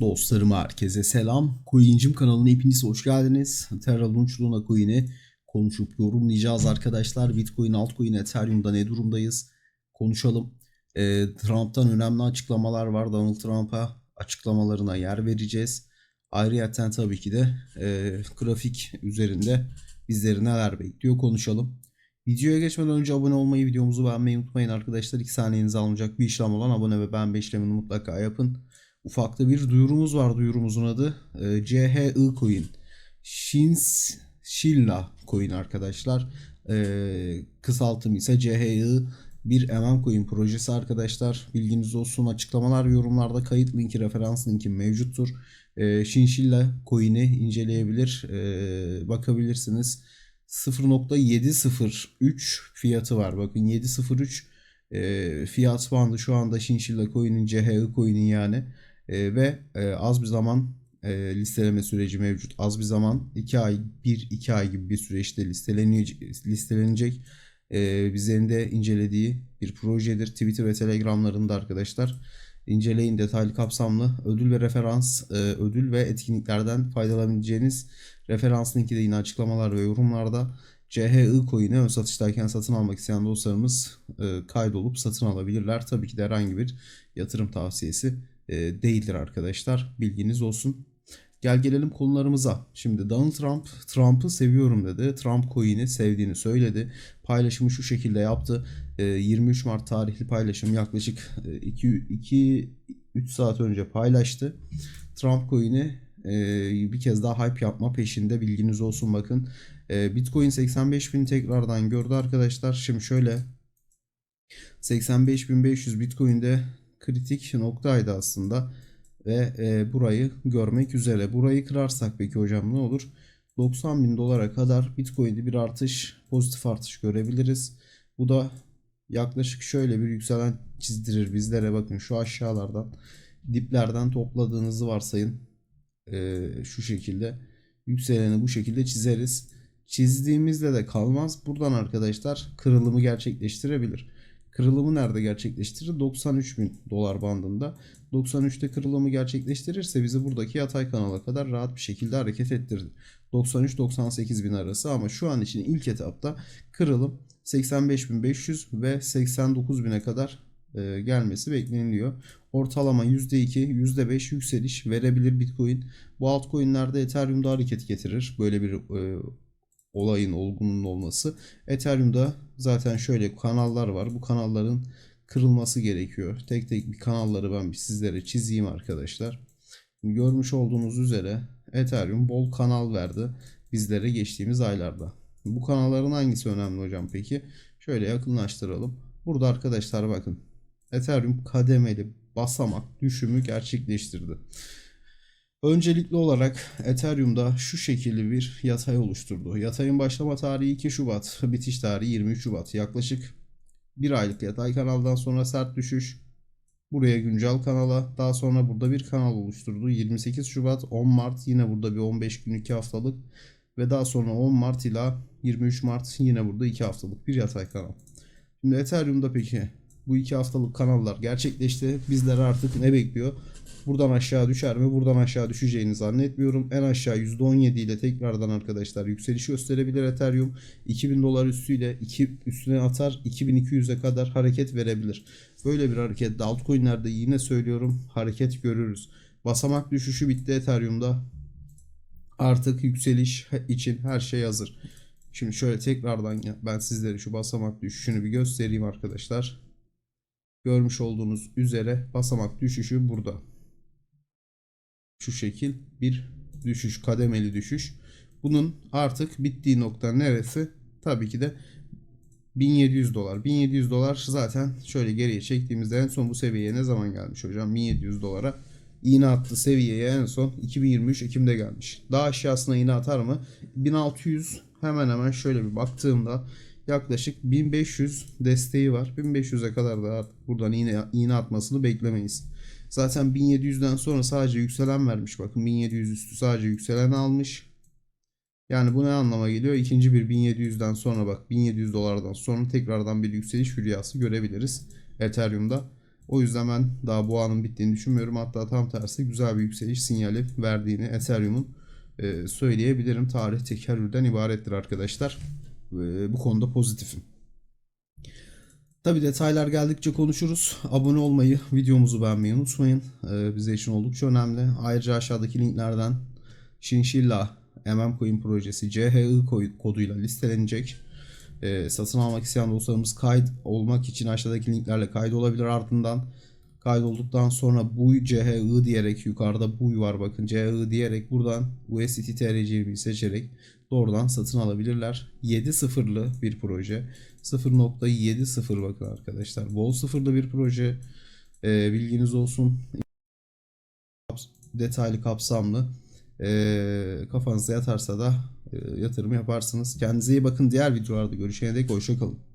Dostlarım herkese selam. Coin'cim kanalına hepiniz hoş geldiniz. Terra Launch Luna Coin'i konuşup yorumlayacağız arkadaşlar. Bitcoin, altcoin, Ethereum'da ne durumdayız? Konuşalım. Ee, Trump'tan önemli açıklamalar var. Donald Trump'a açıklamalarına yer vereceğiz. Ayrıca tabii ki de e, grafik üzerinde bizleri neler bekliyor konuşalım. Videoya geçmeden önce abone olmayı, videomuzu beğenmeyi unutmayın arkadaşlar. 2 saniyenizi almayacak bir işlem olan abone ve beğenme işlemini mutlaka yapın. Ufakta bir duyurumuz var. Duyurumuzun adı e, CHI Coin. Shins Shilla Coin arkadaşlar. E, kısaltım ise CHI bir MM Coin projesi arkadaşlar. Bilginiz olsun. Açıklamalar yorumlarda kayıt linki, referans linki mevcuttur. E, Shinshilla Coin'i inceleyebilir, e, bakabilirsiniz. 0.703 fiyatı var. Bakın 703 e, fiyat bandı şu anda Shinshilla Coin'in CHI Coin'in yani. E, ve e, az bir zaman e, listeleme süreci mevcut. Az bir zaman 2 ay 1-2 ay gibi bir süreçte listeleniyor, listelenecek. E, bizlerin incelediği bir projedir. Twitter ve Telegram'larında arkadaşlar. İnceleyin detaylı kapsamlı ödül ve referans, e, ödül ve etkinliklerden faydalanabileceğiniz referans linki de yine açıklamalar ve yorumlarda. CHI coin'i ön satıştayken satın almak isteyen dostlarımız e, kaydolup satın alabilirler. Tabii ki de herhangi bir yatırım tavsiyesi değildir arkadaşlar. Bilginiz olsun. Gel gelelim konularımıza. Şimdi Donald Trump Trump'ı seviyorum dedi. Trump coin'i sevdiğini söyledi. Paylaşımı şu şekilde yaptı. 23 Mart tarihli paylaşım yaklaşık 2 3 saat önce paylaştı. Trump coin'i bir kez daha hype yapma peşinde bilginiz olsun bakın. Bitcoin 85 bin tekrardan gördü arkadaşlar. Şimdi şöyle 85.500 Bitcoin'de kritik noktaydı aslında. Ve e, burayı görmek üzere. Burayı kırarsak peki hocam ne olur? 90 bin dolara kadar Bitcoin'de bir artış, pozitif artış görebiliriz. Bu da yaklaşık şöyle bir yükselen çizdirir bizlere. Bakın şu aşağılardan, diplerden topladığınızı varsayın. E, şu şekilde yükseleni bu şekilde çizeriz. Çizdiğimizde de kalmaz. Buradan arkadaşlar kırılımı gerçekleştirebilir. Kırılımı nerede gerçekleştirir? 93 bin dolar bandında. 93'te kırılımı gerçekleştirirse bizi buradaki yatay kanala kadar rahat bir şekilde hareket ettirdi. 93-98 bin arası ama şu an için ilk etapta kırılım 85.500 ve 89 bine kadar e, gelmesi bekleniliyor. Ortalama %2, %5 yükseliş verebilir Bitcoin. Bu altcoin'lerde Ethereum'da hareket getirir. Böyle bir e, olayın olgunun olması. Ethereum'da zaten şöyle kanallar var. Bu kanalların kırılması gerekiyor. Tek tek bir kanalları ben sizlere çizeyim arkadaşlar. Görmüş olduğunuz üzere Ethereum bol kanal verdi bizlere geçtiğimiz aylarda. Bu kanalların hangisi önemli hocam peki? Şöyle yakınlaştıralım. Burada arkadaşlar bakın. Ethereum kademeli basamak düşümü gerçekleştirdi. Öncelikli olarak Ethereum'da şu şekilde bir yatay oluşturdu. Yatayın başlama tarihi 2 Şubat, bitiş tarihi 23 Şubat. Yaklaşık bir aylık yatay kanaldan sonra sert düşüş. Buraya güncel kanala, daha sonra burada bir kanal oluşturdu. 28 Şubat, 10 Mart yine burada bir 15 gün 2 haftalık ve daha sonra 10 Mart ile 23 Mart yine burada 2 haftalık bir yatay kanal. Şimdi Ethereum'da peki bu 2 haftalık kanallar gerçekleşti. Bizler artık ne bekliyor? Buradan aşağı düşer mi? Buradan aşağı düşeceğini zannetmiyorum. En aşağı %17 ile tekrardan arkadaşlar yükseliş gösterebilir Ethereum. 2000 dolar üstüyle iki, üstüne atar 2200'e kadar hareket verebilir. Böyle bir hareket altcoin'lerde yine söylüyorum hareket görürüz. Basamak düşüşü bitti Ethereum'da. Artık yükseliş için her şey hazır. Şimdi şöyle tekrardan ben sizlere şu basamak düşüşünü bir göstereyim arkadaşlar. Görmüş olduğunuz üzere basamak düşüşü burada şu şekil bir düşüş, kademeli düşüş. Bunun artık bittiği nokta neresi? Tabii ki de 1700 dolar. 1700 dolar zaten şöyle geriye çektiğimizde en son bu seviyeye ne zaman gelmiş hocam? 1700 dolara iğne attı seviyeye en son 2023 Ekim'de gelmiş. Daha aşağısına iğne atar mı? 1600 hemen hemen şöyle bir baktığımda yaklaşık 1500 desteği var. 1500'e kadar da buradan iğne, iğne atmasını beklemeyiz. Zaten 1700'den sonra sadece yükselen vermiş. Bakın 1700 üstü sadece yükselen almış. Yani bu ne anlama geliyor? İkinci bir 1700'den sonra bak 1700 dolardan sonra tekrardan bir yükseliş rüyası görebiliriz Ethereum'da. O yüzden ben daha bu anın bittiğini düşünmüyorum. Hatta tam tersi güzel bir yükseliş sinyali verdiğini Ethereum'un e, söyleyebilirim. Tarih tekerrürden ibarettir arkadaşlar. Bu konuda pozitifim. Tabi detaylar geldikçe konuşuruz. Abone olmayı, videomuzu beğenmeyi unutmayın. Ee, bize için oldukça önemli. Ayrıca aşağıdaki linklerden Shinshilla MM Coin projesi CHI koduyla listelenecek. Ee, satın almak isteyen dostlarımız kayıt olmak için aşağıdaki linklerle kaydolabilir. Ardından kaydolduktan sonra bu CHI diyerek yukarıda bu var bakın CHI diyerek buradan USDT TRC'yi seçerek doğrudan satın alabilirler. 7.0'lı bir proje. 0.70 bakın arkadaşlar. Bol sıfırlı bir proje. Ee, bilginiz olsun. Detaylı, kapsamlı. Ee, kafanıza yatarsa da e, yatırım yaparsınız. Kendinize iyi bakın. Diğer videolarda görüşene dek hoşçakalın.